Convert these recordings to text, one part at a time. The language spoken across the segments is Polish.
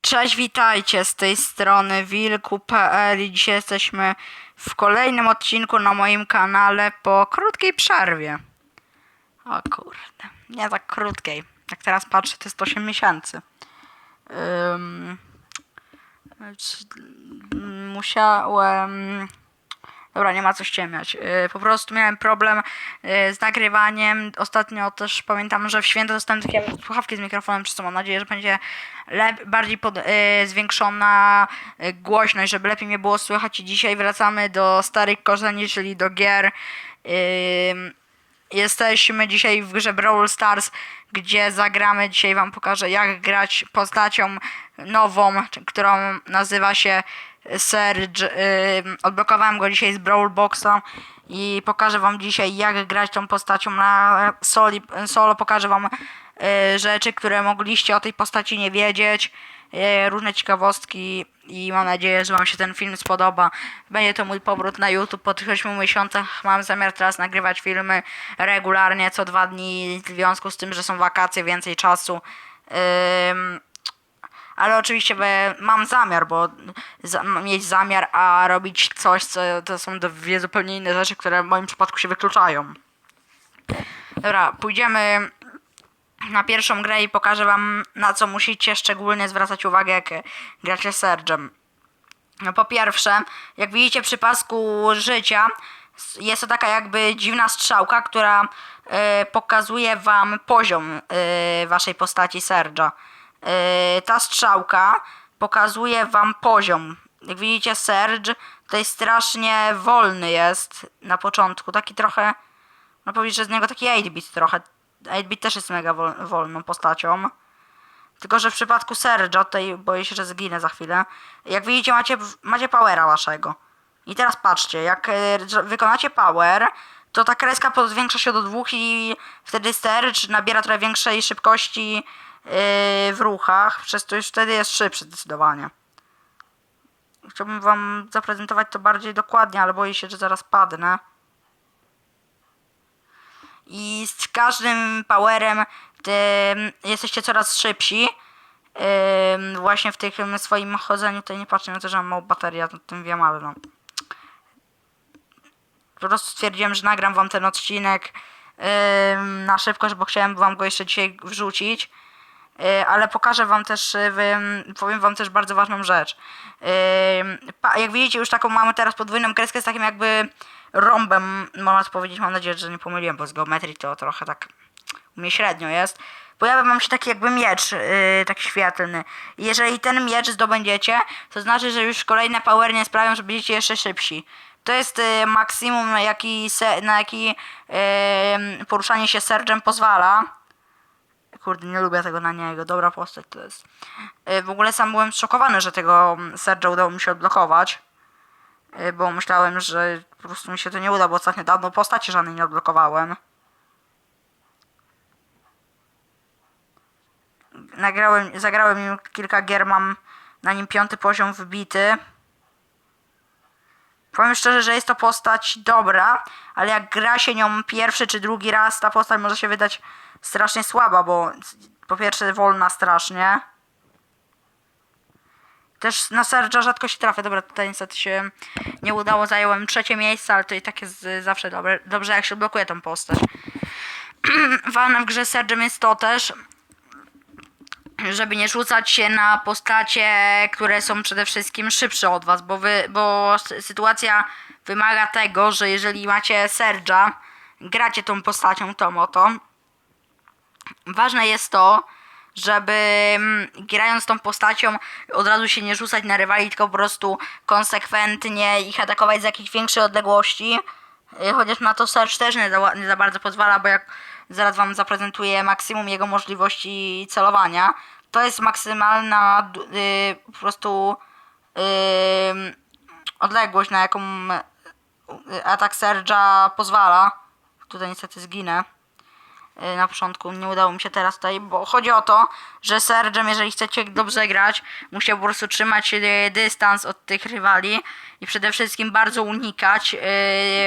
Cześć, witajcie z tej strony wilku.pl i dzisiaj jesteśmy w kolejnym odcinku na moim kanale po krótkiej przerwie. O kurde, nie tak krótkiej. Jak teraz patrzę, to jest 8 miesięcy. C- musiałem... Dobra, nie ma co ściemniać. Yy, po prostu miałem problem yy, z nagrywaniem. Ostatnio też pamiętam, że w święto dostałem takie słuchawki z mikrofonem, przez co mam nadzieję, że będzie bardziej pod, yy, zwiększona głośność, żeby lepiej mnie było słychać. I dzisiaj wracamy do starych korzeni, czyli do gier. Yy, Jesteśmy dzisiaj w grze Brawl Stars, gdzie zagramy. Dzisiaj wam pokażę, jak grać postacią nową, którą nazywa się Serge. Odblokowałem go dzisiaj z Brawl Boxa i pokażę wam dzisiaj, jak grać tą postacią na soli, solo. Pokażę wam y, rzeczy, które mogliście o tej postaci nie wiedzieć. Y, Różne ciekawostki i mam nadzieję, że Wam się ten film spodoba. Będzie to mój powrót na YouTube po tych 8 miesiącach. Mam zamiar teraz nagrywać filmy regularnie, co dwa dni, w związku z tym, że są wakacje, więcej czasu. Ym, ale oczywiście mam zamiar, bo za, mieć zamiar, a robić coś, co to są dwie zupełnie inne rzeczy, które w moim przypadku się wykluczają. Dobra, pójdziemy na pierwszą grę i pokażę wam, na co musicie szczególnie zwracać uwagę, jak gracie Serge'em. No po pierwsze, jak widzicie przy pasku życia, jest to taka jakby dziwna strzałka, która e, pokazuje wam poziom e, waszej postaci Serge'a. E, ta strzałka pokazuje wam poziom. Jak widzicie Serge tutaj strasznie wolny jest na początku, taki trochę, no powiedzieć, że z niego taki 8-bit trochę. 8-bit też jest mega wol, wolną postacią. Tylko, że w przypadku Serge'a, tutaj boję się, że zginę za chwilę. Jak widzicie, macie, macie powera waszego. I teraz patrzcie, jak e, wykonacie power, to ta kreska po- zwiększa się do dwóch i wtedy Serge nabiera trochę większej szybkości yy, w ruchach, przez to już wtedy jest szybszy zdecydowanie. Chciałbym wam zaprezentować to bardziej dokładnie, ale boję się, że zaraz padnę. I z każdym powerem tym jesteście coraz szybsi. Ym, właśnie w tym swoim chodzeniu tutaj nie patrzę na to, że mam małą baterię, ja o tym wiem, ale no. Po prostu stwierdziłem, że nagram wam ten odcinek ym, na szybko, bo chciałem wam go jeszcze dzisiaj wrzucić. Yy, ale pokażę wam też, yy, powiem wam też bardzo ważną rzecz. Yy, jak widzicie, już taką mamy teraz podwójną kreskę z takim jakby rąbem, to powiedzieć, mam nadzieję, że nie pomyliłem, bo z geometrii to trochę tak u mnie średnio jest. Pojawia wam się taki jakby miecz, yy, taki świetlny. Jeżeli ten miecz zdobędziecie, to znaczy, że już kolejne power nie sprawią, że będziecie jeszcze szybsi. To jest yy, maksimum, na jaki, se, na jaki yy, poruszanie się Serge'em pozwala. Kurde, nie lubię tego na niego. Dobra postać to jest. Yy, W ogóle sam byłem zszokowany, że tego Serge'a udało mi się odblokować. Yy, Bo myślałem, że po prostu mi się to nie uda, bo ostatnio dawno postaci żadnej nie odblokowałem. Nagrałem, zagrałem nim kilka gier, mam na nim piąty poziom wbity. Powiem szczerze, że jest to postać dobra, ale jak gra się nią pierwszy czy drugi raz, ta postać może się wydać strasznie słaba, bo po pierwsze wolna strasznie. Też na Serge'a rzadko się trafia. Dobra, tutaj niestety się nie udało. Zająłem trzecie miejsce, ale to i tak jest zawsze dobre, dobrze, jak się blokuje tą postać. Ważne w grze Serge'em jest to też, żeby nie rzucać się na postacie, które są przede wszystkim szybsze od was, bo, wy, bo sy- sytuacja wymaga tego, że jeżeli macie Serge'a, gracie tą postacią, tą oto, ważne jest to, żeby mm, grając tą postacią od razu się nie rzucać na rywali, tylko po prostu konsekwentnie ich atakować z jakiejś większej odległości. Y, Chociaż na to Serge też nie za, nie za bardzo pozwala, bo jak zaraz wam zaprezentuję maksimum jego możliwości celowania, to jest maksymalna d- y, po prostu y, odległość, na jaką y, atak Serge'a pozwala. Tutaj niestety zginę na początku. Nie udało mi się teraz tutaj, bo chodzi o to, że Serge'em, jeżeli chcecie dobrze grać, musiał po prostu trzymać y, dystans od tych rywali i przede wszystkim bardzo unikać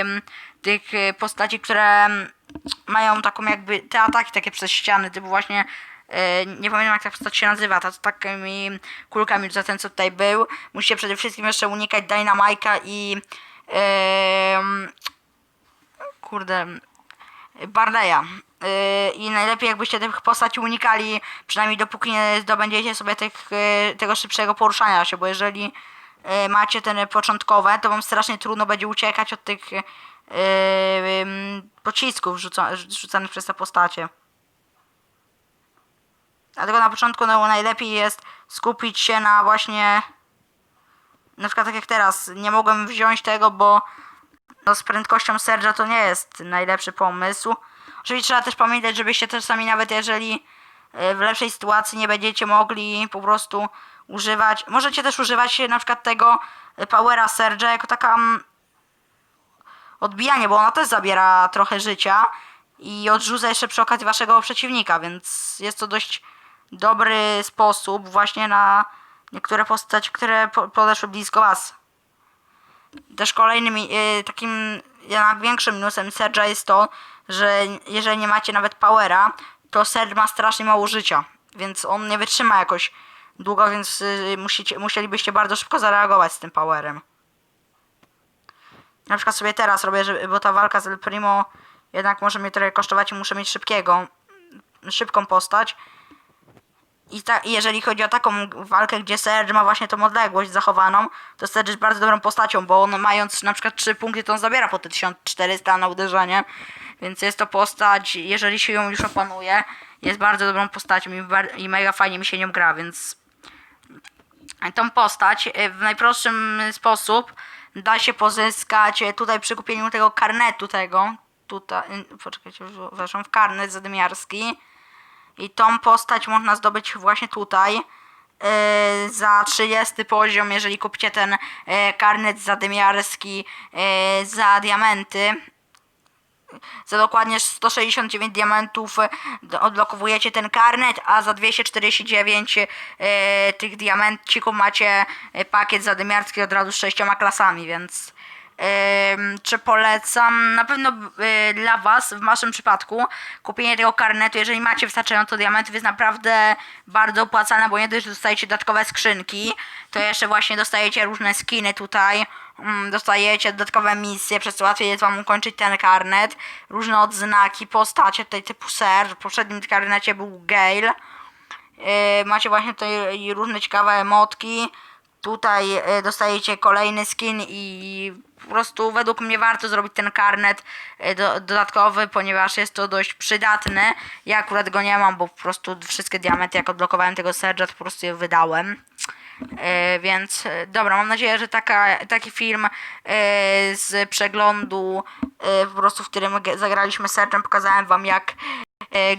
ym, tych y, postaci, które mają taką jakby te ataki takie przez ściany, typu właśnie nie pamiętam jak ta postać się nazywa, ta z takimi kulkami za ten co tutaj był. Musicie przede wszystkim jeszcze unikać Dynamike'a i kurde Barleya. Yy, I najlepiej jakbyście tych postaci unikali, przynajmniej dopóki nie zdobędziecie sobie tych, yy, tego szybszego poruszania się, bo jeżeli yy, macie te początkowe, to wam strasznie trudno będzie uciekać od tych pocisków rzuca, rzucanych przez te postacie. Dlatego na początku no, najlepiej jest skupić się na właśnie na przykład tak jak teraz, nie mogłem wziąć tego, bo no z prędkością Serge'a to nie jest najlepszy pomysł. Oczywiście trzeba też pamiętać, żebyście też sami nawet jeżeli e, w lepszej sytuacji nie będziecie mogli po prostu używać, możecie też używać na przykład tego e, powera Serge'a jako taka mm, odbijanie, bo ona też zabiera trochę życia i odrzuca jeszcze przy okazji waszego przeciwnika, więc jest to dość dobry sposób właśnie na niektóre postacie, które po- podeszły blisko was. Też kolejnym y, takim jednak większym minusem Serge'a jest to, że jeżeli nie macie nawet powera, to Serge ma strasznie mało życia, więc on nie wytrzyma jakoś długo, więc y, musicie, musielibyście bardzo szybko zareagować z tym powerem. Na przykład sobie teraz robię, bo ta walka z El Primo jednak może mnie trochę kosztować i muszę mieć szybkiego, szybką postać. I ta, jeżeli chodzi o taką walkę, gdzie Serge ma właśnie tą odległość zachowaną, to Serge jest bardzo dobrą postacią, bo on mając na przykład 3 punkty, to on zabiera po te 1400 na uderzenie. Więc jest to postać, jeżeli się ją już opanuje, jest bardzo dobrą postacią i, i mega fajnie mi się nią gra, więc tą postać e, w najprostszym sposób da się pozyskać e, tutaj przy kupieniu tego karnetu tego. Tutaj, y, poczekajcie, weszłam w karnet zadymiarski. I tą postać można zdobyć właśnie tutaj. e, za 30 poziom, jeżeli kupicie ten e, karnet zadymiarski e, za diamenty. Za dokładnie 169 diamentów odblokowujecie ten karnet, a za 249 e, tych diamencików macie pakiet zadymiarski od razu z sześcioma klasami, więc czy polecam? Na pewno y, dla Was, w Waszym przypadku, kupienie tego karnetu, jeżeli macie wystarczająco diamentów, jest naprawdę bardzo opłacalne, bo nie dość, że dostajecie dodatkowe skrzynki, to jeszcze właśnie dostajecie różne skiny tutaj, mm, dostajecie dodatkowe misje, przez co łatwiej jest Wam ukończyć ten karnet, różne odznaki, postacie tutaj typu Ser, w poprzednim karnecie był Gale, Yy, macie właśnie tutaj różne ciekawe emotki. Tutaj yy, dostajecie kolejny skin i po prostu według mnie warto zrobić ten karnet do, dodatkowy, ponieważ jest to dość przydatny. Ja akurat go nie mam, bo po prostu wszystkie diamenty jak odblokowałem tego Serge'a, po prostu je wydałem. Yy, więc dobra, mam nadzieję, że taka, taki film z przeglądu, po prostu w którym zagraliśmy Serge'em, pokazałem wam jak e,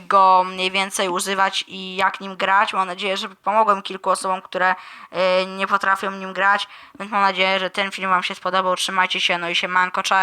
go mniej więcej używać i jak nim grać. Mam nadzieję, że pomogłem kilku osobom, które e, nie potrafią nim grać. Więc mam nadzieję, że ten film Wam się spodobał. Trzymajcie się, no i się manko, cześć.